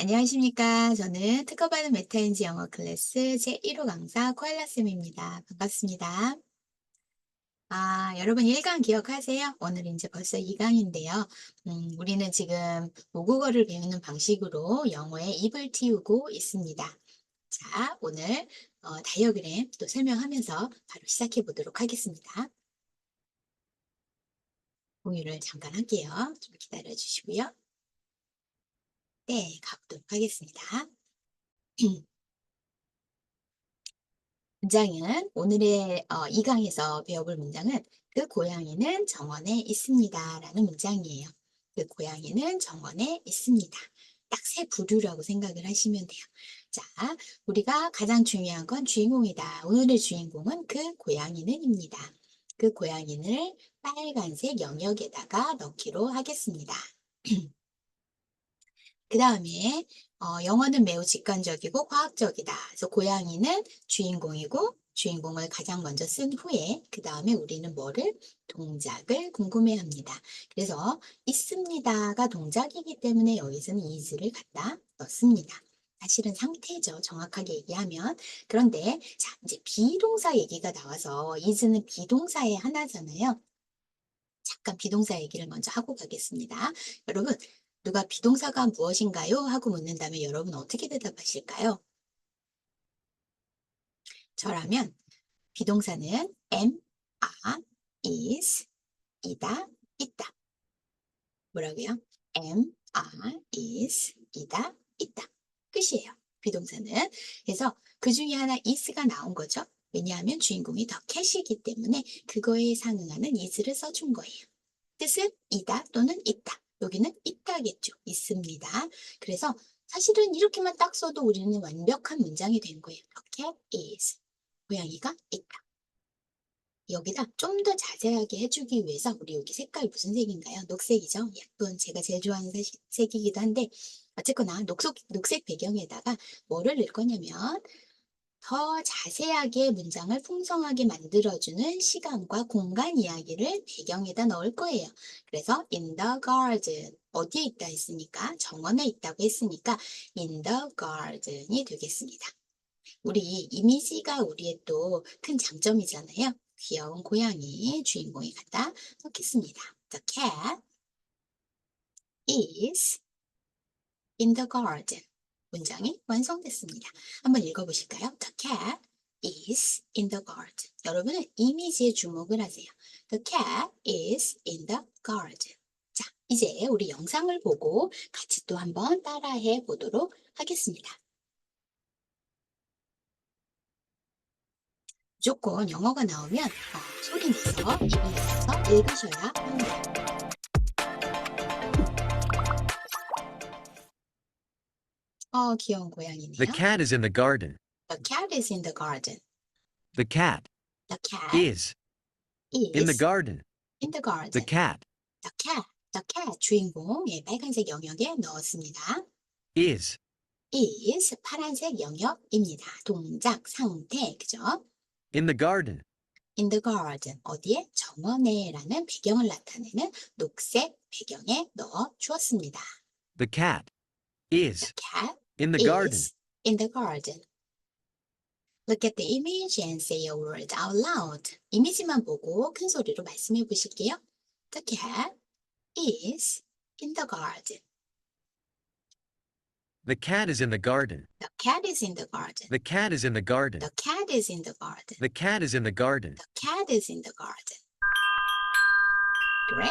안녕하십니까. 저는 특허받은 메타인지 영어 클래스 제1호 강사 코엘라쌤입니다. 반갑습니다. 아, 여러분 1강 기억하세요? 오늘 이제 벌써 2강인데요. 음, 우리는 지금 모국어를 배우는 방식으로 영어에 입을 틔우고 있습니다. 자, 오늘 어, 다이어그램 또 설명하면서 바로 시작해 보도록 하겠습니다. 공유를 잠깐 할게요. 좀 기다려 주시고요. 네, 가보도록 하겠습니다. 문장은 오늘의 어, 2강에서 배워볼 문장은 그 고양이는 정원에 있습니다. 라는 문장이에요. 그 고양이는 정원에 있습니다. 딱 세 부류라고 생각을 하시면 돼요. 자, 우리가 가장 중요한 건 주인공이다. 오늘의 주인공은 그 고양이는입니다. 그 고양이를 빨간색 영역에다가 넣기로 하겠습니다. 그 다음에 어, 영어는 매우 직관적이고 과학적이다. 그래서 고양이는 주인공이고 주인공을 가장 먼저 쓴 후에 그 다음에 우리는 뭐를 동작을 궁금해합니다. 그래서 있습니다가 동작이기 때문에 여기서는 is를 갖다 넣습니다. 사실은 상태죠. 정확하게 얘기하면. 그런데 자 이제 비동사 얘기가 나와서 is는 비동사의 하나잖아요. 잠깐 비동사 얘기를 먼저 하고 가겠습니다. 여러분 누가 비동사가 무엇인가요? 하고 묻는다면 여러분 어떻게 대답하실까요? 저라면 비동사는 am, are, is, 이다, 있다. 뭐라고요? am, are, is, 이다, 있다. 끝이에요. 비동사는. 그래서 그 중에 하나 is가 나온 거죠. 왜냐하면 주인공이 더 캐시이기 때문에 그거에 상응하는 is를 써준 거예요. 뜻은 이다 또는 있다. 여기는 있습니다. 그래서 사실은 이렇게만 딱 써도 우리는 완벽한 문장이 된 거예요. 이렇게 is. 고양이가 있다. 여기다 좀 더 자세하게 해주기 위해서 우리 여기 색깔 무슨 색인가요? 녹색이죠. 예쁜 제가 제일 좋아하는 색, 색이기도 한데 어쨌거나 녹색, 녹색 배경에다가 뭐를 넣을 거냐면 더 자세하게 문장을 풍성하게 만들어주는 시간과 공간 이야기를 배경에다 넣을 거예요. 그래서 in the garden 어디에 있다 했으니까 정원에 있다고 했으니까 in the garden이 되겠습니다. 우리 이미지가 우리의 또 큰 장점이잖아요. 귀여운 고양이 주인공이 갖다 놓겠습니다. The cat is in the garden. 문장이 완성됐습니다. 한번 읽어보실까요? The cat is in the garden. 여러분은 이미지에 주목을 하세요. The cat is in the garden. 자, 이제 우리 영상을 보고 같이 또 한번 따라해 보도록 하겠습니다. 무조건 영어가 나오면 어, 소리 내서 입을 내서 읽으셔야 합니다. 어, 귀여운 고양이네요. The cat is in the garden. The cat is in the garden. The cat The cat is is in the garden. in the garden. The cat The cat, the cat 주인공 예, 빨간색 영역에 넣었습니다. is is 파란색 영역입니다. 동작, 상태, 그죠? in the garden. in the garden 어디에? 정원에 라는 배경을 나타내는 녹색 배경에 넣어 주었습니다. The cat is The cat in the garden. is in the garden. Look at the image and say a word out loud. 이미지만 보고 큰 소리로 말씀해 보실게요. The cat is in the garden. The cat is in the garden. The cat is in the garden. The cat is in the garden. The cat is in the garden. The cat is in the garden. The cat is in the garden. Great.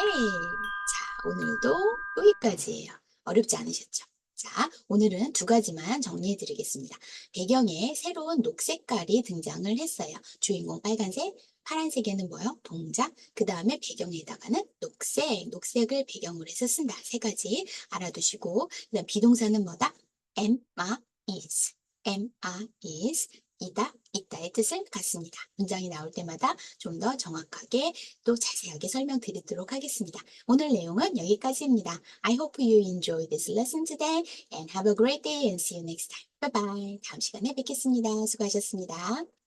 자, 오늘도 여기까지예요. 어렵지 않으셨죠? 자, 오늘은 두 가지만 정리해 드리겠습니다. 배경에 새로운 녹색깔이 등장을 했어요. 주인공 빨간색, 파란색에는 뭐요? 동작, 그 다음에 배경에다가는 녹색, 녹색을 배경으로 해서 쓴다. 세 가지 알아두시고, 그 다음 비동사는 뭐다? am, are, is. am, are, is. 이다, 있다의 뜻을 갖습니다. 문장이 나올 때마다 좀 더 정확하게 또 자세하게 설명드리도록 하겠습니다. 오늘 내용은 여기까지입니다. I hope you enjoy this lesson today and have a great day and see you next time. Bye bye. 다음 시간에 뵙겠습니다. 수고하셨습니다.